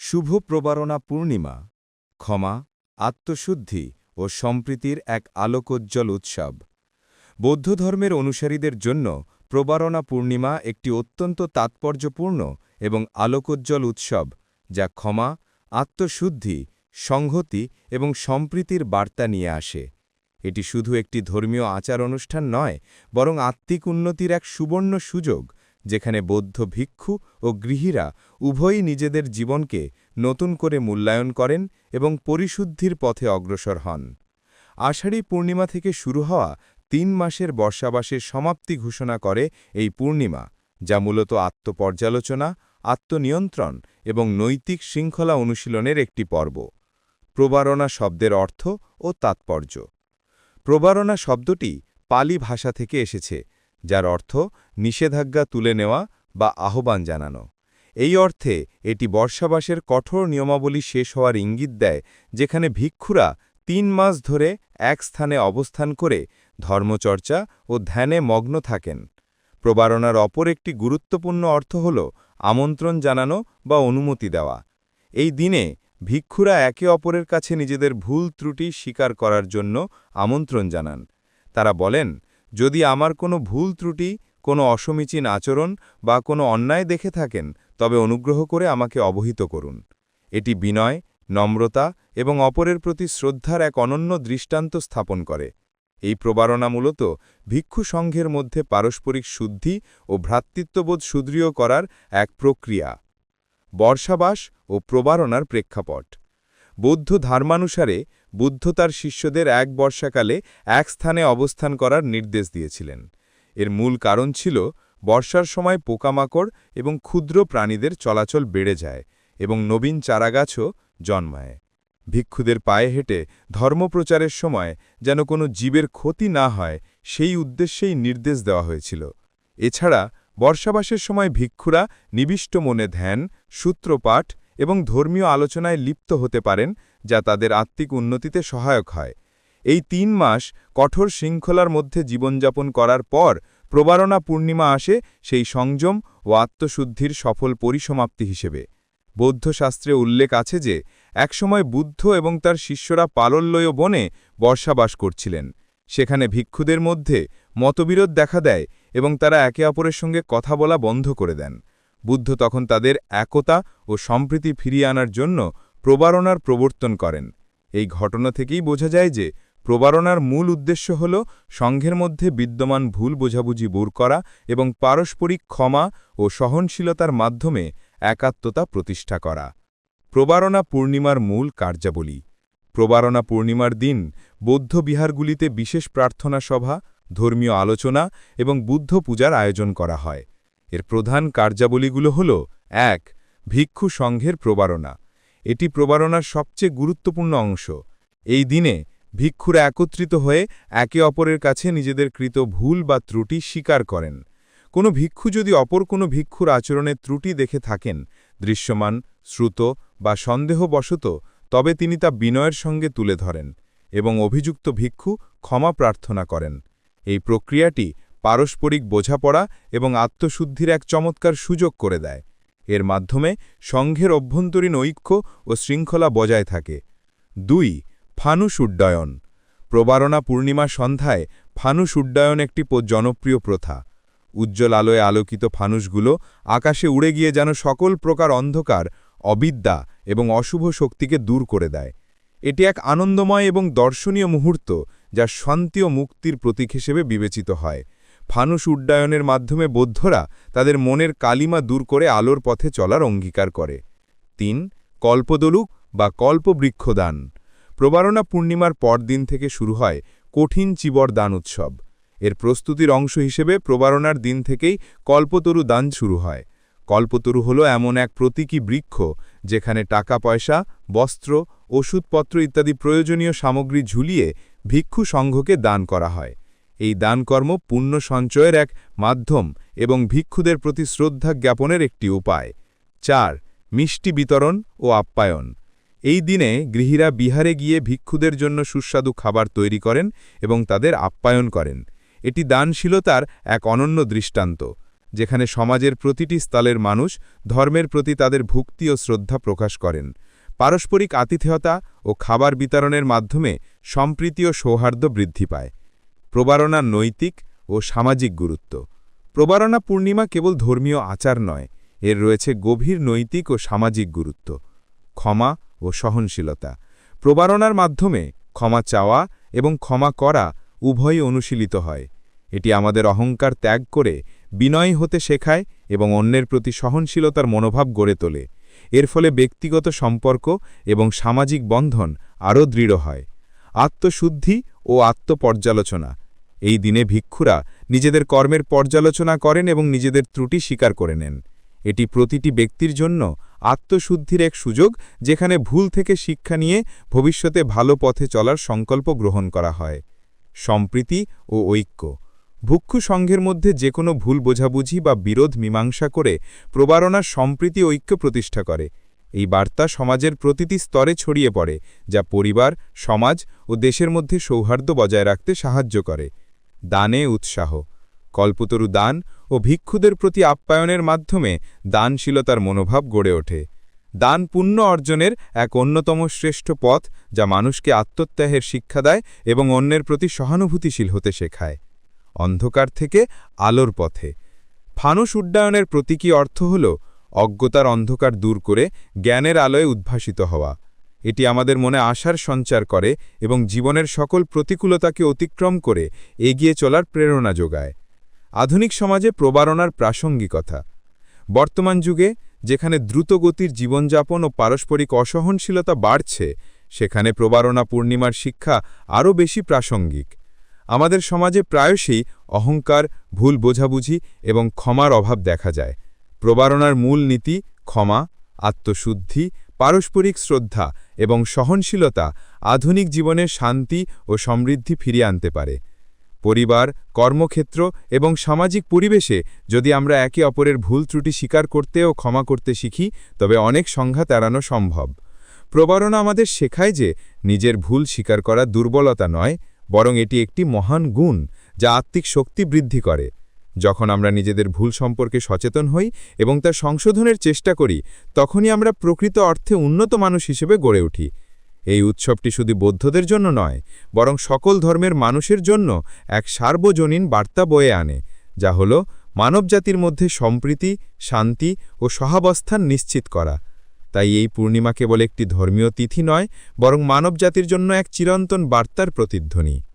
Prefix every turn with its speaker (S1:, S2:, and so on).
S1: শুভ প্রবারণা পূর্ণিমা, ক্ষমা, আত্মশুদ্ধি ও সম্প্রীতির এক আলোকোজ্জ্বল উৎসব। বৌদ্ধধর্মের অনুসারীদের জন্য প্রবারণা পূর্ণিমা একটি অত্যন্ত তাৎপর্যপূর্ণ এবং আলোকোজ্জ্বল উৎসব, যা ক্ষমা, আত্মশুদ্ধি, সংহতি এবং সম্প্রীতির বার্তা নিয়ে আসে। এটি শুধু একটি ধর্মীয় আচার অনুষ্ঠান নয়, বরং আত্মিক উন্নতির এক সুবর্ণ সুযোগ। যেখানে বৌদ্ধ ভিক্ষু ও গৃহীরা উভয়ই নিজেদের জীবনকে নতুন করে মূল্যায়ন করেন এবং পরিশুদ্ধির পথে অগ্রসর হন। আষাঢ়ী পূর্ণিমা থেকে শুরু হওয়া তিন মাসের বর্ষাবাসের সমাপ্তি ঘোষণা করে এই পূর্ণিমা, যা মূলত আত্মপর্যালোচনা, আত্মনিয়ন্ত্রণ এবং নৈতিক শৃঙ্খলা অনুশীলনের একটি পর্ব। প্রবারণা শব্দের অর্থ ও তাৎপর্য। প্রবারণা শব্দটি পালি ভাষা থেকে এসেছে যার অর্থ নিষেধাজ্ঞা তুলে নেওয়া বা আহ্বান জানানো। এই অর্থে এটি বর্ষাবাসের কঠোর নিয়মাবলী শেষ হওয়ার ইঙ্গিত দেয়, যেখানে ভিক্ষুরা তিন মাস ধরে এক স্থানে অবস্থান করে ধর্মচর্চা ও ধ্যানে মগ্ন থাকেন। প্রবারণার অপর একটি গুরুত্বপূর্ণ অর্থ হল আমন্ত্রণ জানানো বা অনুমতি দেওয়া। এই দিনে ভিক্ষুরা একে অপরের কাছে নিজেদের ভুল ত্রুটি স্বীকার করার জন্য আমন্ত্রণ জানান। তারা বলেন যদি আমার কোনো ভুল ত্রুটি, কোনো অসমীচীন আচরণ বা কোনো অন্যায় দেখে থাকেন, তবে অনুগ্রহ করে আমাকে অবহিত করুন। এটি বিনয়, নম্রতা এবং অপরের প্রতি শ্রদ্ধার এক অনন্য দৃষ্টান্ত স্থাপন করে। এই প্রবারণা মূলত ভিক্ষু সংঘের মধ্যে পারস্পরিক শুদ্ধি ও ভ্রাতৃত্ববোধ সুদৃঢ় করার এক প্রক্রিয়া। বর্ষাবাস ও প্রবারণার প্রেক্ষাপট। বৌদ্ধ ধর্মানুসারে বুদ্ধ তার শিষ্যদের এক বর্ষাকালে এক স্থানে অবস্থান করার নির্দেশ দিয়েছিলেন। এর মূল কারণ ছিল বর্ষার সময় পোকামাকড় এবং ক্ষুদ্র প্রাণীদের চলাচল বেড়ে যায় এবং নবীন চারাগাছও জন্মায়। ভিক্ষুদের পায়ে হেঁটে ধর্মপ্রচারের সময় যেন কোনো জীবের ক্ষতি না হয়, সেই উদ্দেশ্যেই নির্দেশ দেওয়া হয়েছিল। এছাড়া বর্ষাবাসের সময় ভিক্ষুরা নিবিষ্ট মনে ধ্যান, সূত্রপাঠ এবং ধর্মীয় আলোচনায় লিপ্ত হতে পারেন যা তাদের আত্মিক উন্নতিতে সহায়ক হয়। এই তিন মাস কঠোর শৃঙ্খলার মধ্যে জীবনযাপন করার পর প্রবারণা পূর্ণিমা আসে সেই সংযম ও আত্মশুদ্ধির সফল পরিসমাপ্তি হিসেবে। বৌদ্ধশাস্ত্রে উল্লেখ আছে যে, একসময় বুদ্ধ এবং তার শিষ্যরা পালল্লয় বনে বর্ষাবাস করছিলেন। সেখানে ভিক্ষুদের মধ্যে মতবিরোধ দেখা দেয় এবং তারা একে অপরের সঙ্গে কথা বলা বন্ধ করে দেন। বুদ্ধ তখন তাদের একতা ও সম্প্রীতি ফিরিয়ে আনার জন্য প্রবারণার প্রবর্তন করেন। এই ঘটনা থেকেই বোঝা যায় যে প্রবারণার মূল উদ্দেশ্য হল সংঘের মধ্যে বিদ্যমান ভুল বোঝাবুঝি বোর করা এবং পারস্পরিক ক্ষমা ও সহনশীলতার মাধ্যমে একাত্মতা প্রতিষ্ঠা করা। প্রবারণা পূর্ণিমার মূল কার্যাবলী। প্রবারণা পূর্ণিমার দিন বৌদ্ধ বিহারগুলিতে বিশেষ প্রার্থনা সভা, ধর্মীয় আলোচনা এবং বুদ্ধ পূজার আয়োজন করা হয়। এর প্রধান কার্যাবলীগুলো হল এক, ভিক্ষু সংঘের প্রবারণা। এটি প্রবারণার সবচেয়ে গুরুত্বপূর্ণ অংশ। এই দিনে ভিক্ষুরা একত্রিত হয়ে একে অপরের কাছে নিজেদের কৃত ভুল বা ত্রুটি স্বীকার করেন। কোনো ভিক্ষু যদি অপর কোনো ভিক্ষুর আচরণে ত্রুটি দেখে থাকেন, দৃশ্যমান, শ্রুত বা সন্দেহবশত, তবে তিনি তা বিনয়ের সঙ্গে তুলে ধরেন এবং অভিযুক্ত ভিক্ষু ক্ষমা প্রার্থনা করেন। এই প্রক্রিয়াটি পারস্পরিক বোঝাপড়া এবং আত্মশুদ্ধির এক চমৎকার সুযোগ করে দেয়। এর মাধ্যমে সংঘের অভ্যন্তরীণ ঐক্য ও শৃঙ্খলা বজায় থাকে। দুই, ফানুস উড্ডয়ন। প্রবারণা পূর্ণিমা সন্ধ্যায় ফানুস উড্ডয়ন একটি জনপ্রিয় প্রথা। উজ্জ্বল আলোয় আলোকিত ফানুসগুলো আকাশে উড়ে গিয়ে যেন সকল প্রকার অন্ধকার, অবিদ্যা এবং অশুভ শক্তিকে দূর করে দেয়। এটি এক আনন্দময় এবং দর্শনীয় মুহূর্ত যা শান্তি ও মুক্তির প্রতীক হিসেবে বিবেচিত হয়। ফানুস উড্ডয়নের মাধ্যমে বৌদ্ধরা তাদের মনের কালিমা দূর করে আলোর পথে চলার অঙ্গীকার করে। তিন, কল্পদলুক বা কল্পবৃক্ষদান। প্রবারণা পূর্ণিমার পরদিন থেকে শুরু হয় কঠিন চিবর দান উৎসব। এর প্রস্তুতির অংশ হিসেবে প্রবারণার দিন থেকেই কল্পতরু দান শুরু হয়। কল্পতরু হল এমন এক প্রতীকী বৃক্ষ যেখানে টাকা পয়সা, বস্ত্র, ওষুধপত্র ইত্যাদি প্রয়োজনীয় সামগ্রী ঝুলিয়ে ভিক্ষু সংঘকে দান করা হয়। এই দানকর্ম পুণ্য সঞ্চয়ের এক মাধ্যম এবং ভিক্ষুদের প্রতি শ্রদ্ধা জ্ঞাপনের একটি উপায়। চার, মিষ্টি বিতরণ ও আপ্যায়ন। এই দিনে গৃহীরা বিহারে গিয়ে ভিক্ষুদের জন্য সুস্বাদু খাবার তৈরি করেন এবং তাদের আপ্যায়ন করেন। এটি দানশীলতার এক অনন্য দৃষ্টান্ত, যেখানে সমাজের প্রতিটি স্থলের মানুষ ধর্মের প্রতি তাদের ভক্তি ও শ্রদ্ধা প্রকাশ করেন। পারস্পরিক আতিথেয়তা ও খাবার বিতরণের মাধ্যমে সম্প্রীতি ও সৌহার্দ্য বৃদ্ধি পায়। প্রবারণার নৈতিক ও সামাজিক গুরুত্ব। প্রবারণা পূর্ণিমা কেবল ধর্মীয় আচার নয়, এর রয়েছে গভীর নৈতিক ও সামাজিক গুরুত্ব, ক্ষমা ও সহনশীলতা। প্রবারণার মাধ্যমে ক্ষমা চাওয়া এবং ক্ষমা করা উভয়ই অনুশীলিত হয়। এটি আমাদের অহংকার ত্যাগ করে বিনয়ী হতে শেখায় এবং অন্যের প্রতি সহনশীলতার মনোভাব গড়ে তোলে। এর ফলে ব্যক্তিগত সম্পর্ক এবং সামাজিক বন্ধন আরও দৃঢ় হয়। আত্মশুদ্ধি ও আত্মপর্যালোচনা। এই দিনে ভিক্ষুরা নিজেদের কর্মের পর্যালোচনা করেন এবং নিজেদের ত্রুটি স্বীকার করে নেন। এটি প্রতিটি ব্যক্তির জন্য আত্মশুদ্ধির এক সুযোগ, যেখানে ভুল থেকে শিক্ষা নিয়ে ভবিষ্যতে ভালো পথে চলার সংকল্প গ্রহণ করা হয়। সম্প্রীতি ও ঐক্য। ভুক্ষু সংঘের মধ্যে যে কোনো ভুল বোঝাবুঝি বা বিরোধ মীমাংসা করে প্রবারণার সম্প্রীতি ঐক্য প্রতিষ্ঠা করে। এই বার্তা সমাজের প্রতিটি স্তরে ছড়িয়ে পড়ে, যা পরিবার, সমাজ ও দেশের মধ্যে সৌহার্দ্য বজায় রাখতে সাহায্য করে। দানে উৎসাহ। কল্পতরু দান ও ভিক্ষুদের প্রতি আপ্যায়নের মাধ্যমে দানশীলতার মনোভাব গড়ে ওঠে। দান পুণ্য অর্জনের এক অন্যতম শ্রেষ্ঠ পথ, যা মানুষকে আত্মত্যাগের শিক্ষা দেয় এবং অন্যের প্রতি সহানুভূতিশীল হতে শেখায়। অন্ধকার থেকে আলোর পথে। ফানুস উড্ডয়নের প্রতীকী অর্থ হল অজ্ঞতার অন্ধকার দূর করে জ্ঞানের আলোয় উদ্ভাসিত হওয়া। এটি আমাদের মনে আশার সঞ্চার করে এবং জীবনের সকল প্রতিকূলতাকে অতিক্রম করে এগিয়ে চলার প্রেরণা যোগায়। আধুনিক সমাজে প্রবারণার প্রাসঙ্গিকতা। বর্তমান যুগে যেখানে দ্রুতগতির জীবনযাপন ও পারস্পরিক অসহনশীলতা বাড়ছে, সেখানে প্রবারণা পূর্ণিমার শিক্ষা আরও বেশি প্রাসঙ্গিক। আমাদের সমাজে প্রায়শই অহংকার, ভুল বোঝাবুঝি এবং ক্ষমার অভাব দেখা যায়। প্রবারণার মূল নীতি ক্ষমা, আত্মশুদ্ধি, পারস্পরিক শ্রদ্ধা এবং সহনশীলতা আধুনিক জীবনে শান্তি ও সমৃদ্ধি ফিরিয়ে আনতে পারে। পরিবার, কর্মক্ষেত্র এবং সামাজিক পরিবেশে যদি আমরা একে অপরের ভুল ত্রুটি স্বীকার করতে ও ক্ষমা করতে শিখি, তবে অনেক সংঘাত এড়ানো সম্ভব। প্রবারণা আমাদের শেখায় যে নিজের ভুল স্বীকার করা দুর্বলতা নয়, বরং এটি একটি মহান গুণ যা আত্মিক শক্তি বৃদ্ধি করে। যখন আমরা নিজেদের ভুল সম্পর্কে সচেতন হই এবং তা সংশোধনের চেষ্টা করি, তখনই আমরা প্রকৃত অর্থে উন্নত মানুষ হিসেবে গড়ে উঠি। এই উৎসবটি শুধু বৌদ্ধদের জন্য নয়, বরং সকল ধর্মের মানুষের জন্য এক সার্বজনীন বার্তা বয়ে আনে, যা হল মানবজাতির মধ্যে সম্প্রীতি, শান্তি ও সহাবস্থান নিশ্চিত করা। তাই এই পূর্ণিমা কেবল একটি ধর্মীয় তিথি নয়, বরং মানবজাতির জন্য এক চিরন্তন বার্তার প্রতিধ্বনি।